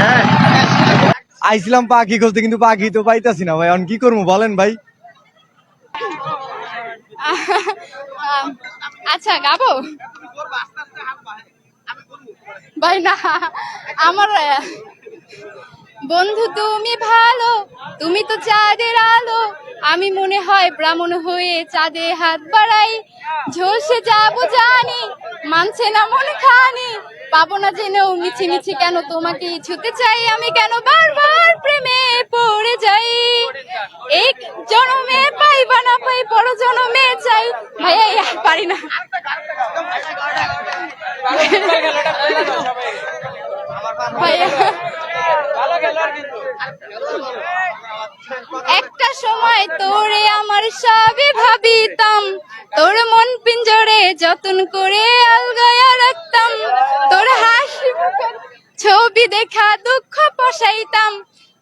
হ্যাঁ। আইছিলাম পাখি খুঁজতে, কিন্তু পাখি তো পাইতাছি না ভাই। অন কি করব বলেন ভাই। আচ্ছা গাবো? ভাই, না, আমার বন্ধু তুমি ভালো তুমি তো চাঁদের আলো। আমি মনে হয় ব্রাহ্মণ হয়ে চাঁদে হাত বাড়াই। ঝলসে যাব জানি মানছে না মনে খানি। পাবো না জেনেও মিছি মিছি কেন তোমাকে ছুতে চাই? আমি কেন বারবার প্রেমে পড়ে যাই? এক জনমে পাই বা না পাই পর জনমে চাই। ভাইয়া পারি না। ভাইয়া। একটা সময় তোরে আমার সবে ভাবিতাম। তোর মন পিঞ্জরে যতন করে আলগায়া রাখতাম। তোর হাসি ছবি দেখা দুঃখ পশাইতাম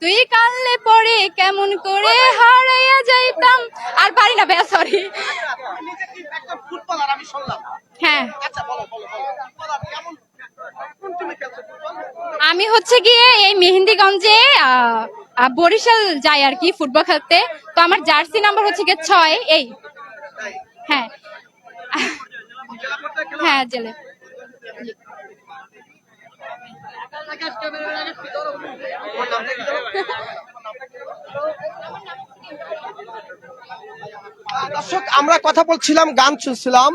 তুই কানলে পরে কেমন করে হারাইয়া যাইতাম। আর পারি না ভাইয়া সরি ফুটবলার আমি শুনলাম হ্যাঁ আচ্ছা বলো বলো বলো ফুটবলার কেমন কোন টিমে খেলছো ফুটবল আমি হচ্ছে গিয়ে এই মেহেন্দিগঞ্জে বরিশাল যাই আর কি ফুটবল খেলতে। তো আমার জার্সি নাম্বার হচ্ছে গিয়ে ছয়, এই। হ্যাঁ। হ্যাঁ জেলে। দর্শক, আমরা কথা বলছিলাম, গান শুনছিলাম।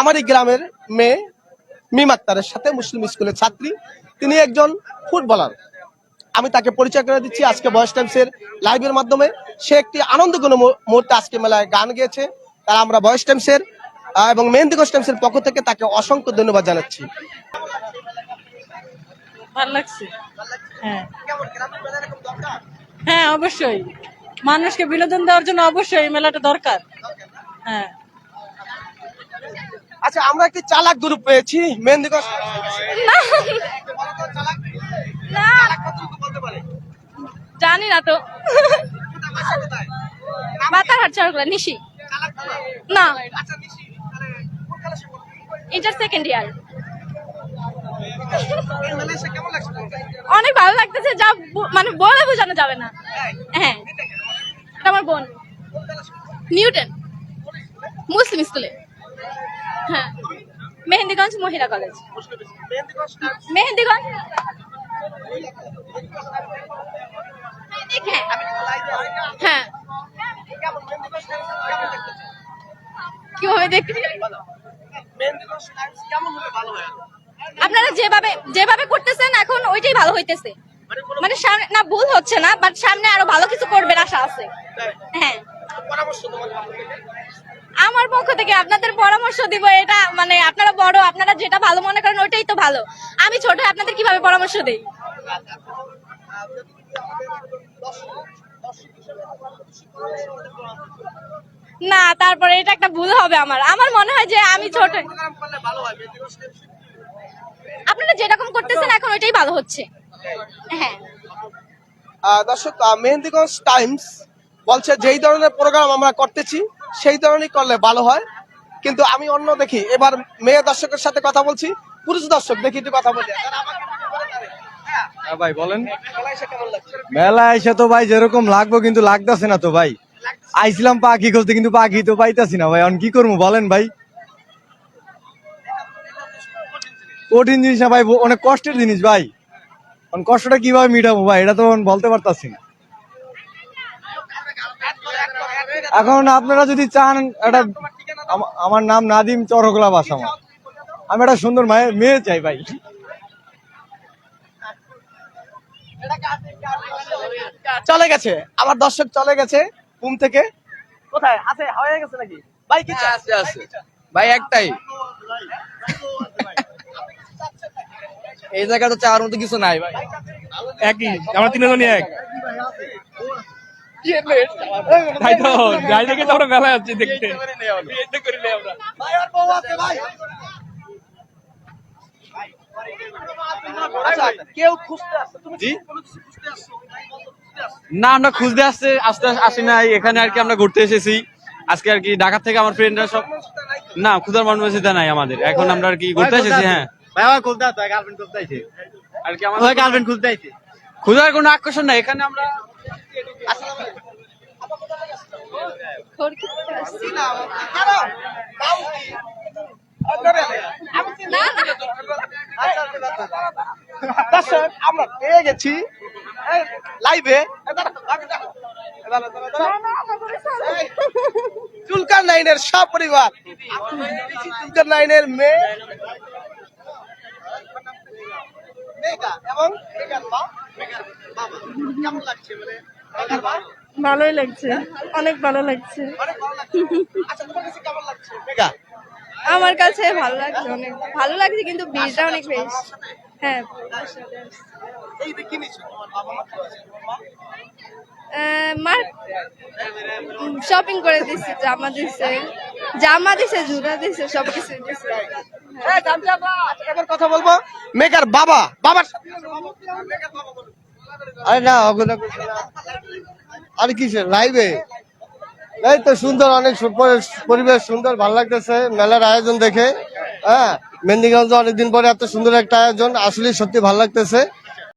আমারই গ্রামের মেয়ে মিম আক্তারের সাথে মুসলিম স্কুলের ছাত্রী। তিনি একজন ফুটবলার। আমি তাকে পরিচয় করে দিচ্ছি। আজকে বয়স টাইমসের লাইভের মাধ্যমে। সে একটি আনন্দঘন মু- মুহূর্তে আজকে মেলায় গান গেয়েছে। তারা আমরা বয়স টাইমসের এবং মেহেন্দিগঞ্জ টাইমসের পক্ষ থেকে তাকে অসংখ্য ধন্যবাদ জানাচ্ছি। হ্যাঁ। হ্যাঁ অবশ্যই। মানুষকে বিনোদন দেওয়ার জন্য অবশ্যই এই মেলাটা দরকার। হ্যাঁ। আচ্ছা আমরা একটি চালাক গ্রুপ পেয়েছি মেহেন্দিগঞ্জ জানি না তো। মাথার হাট চারগুলা নিশি। না। ইন্টার সেকেন্ড ইয়ার অনেক ভালো লাগতেছে, যা মানে বলে বোঝানো যাবে না। হ্যাঁ। আমার বোন। নিউটন মুসলিম স্কুলে। হ্যাঁ। মেহেন্দিগঞ্জ মহিলা কলেজ। মেহেন্দিগঞ্জ? হ্যাঁ। আপনারা যেভাবে যেভাবে করতেছেন এখন ওইটাই ভালো হইতেছে। মানে সামনে না ভুল হচ্ছে না বাট সামনে আরও ভালো কিছু করবেন আশা আছে। হ্যাঁ। আমার পক্ষ থেকে আপনাদের পরামর্শ দিব এটা মানে আপনারা বড় আপনারা যেটা ভালো মনে করেন ওইটাই তো ভালো। আমি ছোট আপনাদের কীভাবে পরামর্শ দেই? না তারপরে এটা একটা ভুল হবে আমার। আমার মনে হয় যে আমি ছোট আপনারা যেরকম করতেছেন এখন ওইটাই ভালো হচ্ছে। হ্যাঁ। দর্শক মেহেন্দিগঞ্জ টাইমস বলছে যেই ধরনের প্রোগ্রাম আমরা করতেছি সেই ধরনের করলে ভালো হয়। কিন্তু আমি অন্য দেখি এবার মেয়ে দর্শকের সাথে কথা বলছি পুরুষ দর্শক দেখি একটু কথা বলি। হ্যাঁ ভাই বলেন? মেলা এসে তো ভাই যেরকম লাগবো কিন্তু লাগতেছে না তো ভাই। আইছিলাম পাখি খুঁজতে কিন্তু পাখি তো পাইতাছি না ভাই। এখন কি করব বলেন ভাই। কঠিন জিনিস না ভাই অনেক কষ্টের জিনিস ভাই। এখন কষ্টটা কীভাবে মিটাবো ভাই এটা তো এখন বলতে পারতাছি না এখন আপনারা যদি চান একটা আমার নাম নাদিম চরকলা বাস আমার আমি একটা সুন্দর মায়ের মেয়ে চাই ভাই চলে গেছে আমার দর্শক চলে গেছে ঘুম থেকে কোথায় আছে হয়ে গেছে নাকি ভাই কি আছে আছে ভাই একটাই এই জায়গা তো চাওয়ার মতো কিছু নাই ভাই। একই আমরা তিনজনই এক। তাই তো যাই দেখে তো আমরা মেলায় যাচ্ছি দেখতে। আচ্ছা, না আমরা খুঁজতে আসতে আসতে আসি নাই। এখানে আর কি আমরা ঘুরতে এসেছি। আজকে আর কি ঢাকা থেকে আমার ফ্রেন্ডরা সব না ক্ষুদার মানুষ নাই আমাদের। এখন আমরা আর কি ঘুরতে এসেছি হ্যাঁ। ভাই আমার খুলতে আছে গার্লফ্রেন্ড খুলতে আছে আর কি আমার গার্লফ্রেন্ড খুলতে আছে খোঁজার কোনো আকর্ষণ নাই এখানে আমরা আমরা পেয়ে গেছি লাইভে চুলকার নাইনের সব পরিবার চুলকার নাইনের মেয়ে মেঘা এবং মেঘার মা মেঘার বাবা কেমন লাগছে মানে? মেঘার মা ভালোই লাগছে। অনেক ভালো লাগছে। অনেক ভালো লাগছে। আচ্ছা তোমার কাছে কেমন লাগছে? মেঘা আমার কাছে ভালো লাগছে অনেক। ভালো লাগছে কিন্তু ভিড়টা অনেক বেশি। হ্যাঁ। এই যে কি তোমার বাবা মা কি আছে? মা? মার শপিং করে দিচ্ছে জামা দিছে। জামা দিছে জুতা দিছে সব কিছু দিছে। এই, জানতে আমরা কথা বলব। মেকার বাবা, বাবার। আরে না আর কি লাইভে এই তো সুন্দর, অনেক পরিবেশ সুন্দর, ভালো লাগতেছে। মেলার আয়োজন দেখে হ্যাঁ? মেহেন্দিগঞ্জ অনেকদিন পরে এত সুন্দর একটা আয়োজন। আসলে সত্যি ভালো লাগতেছে।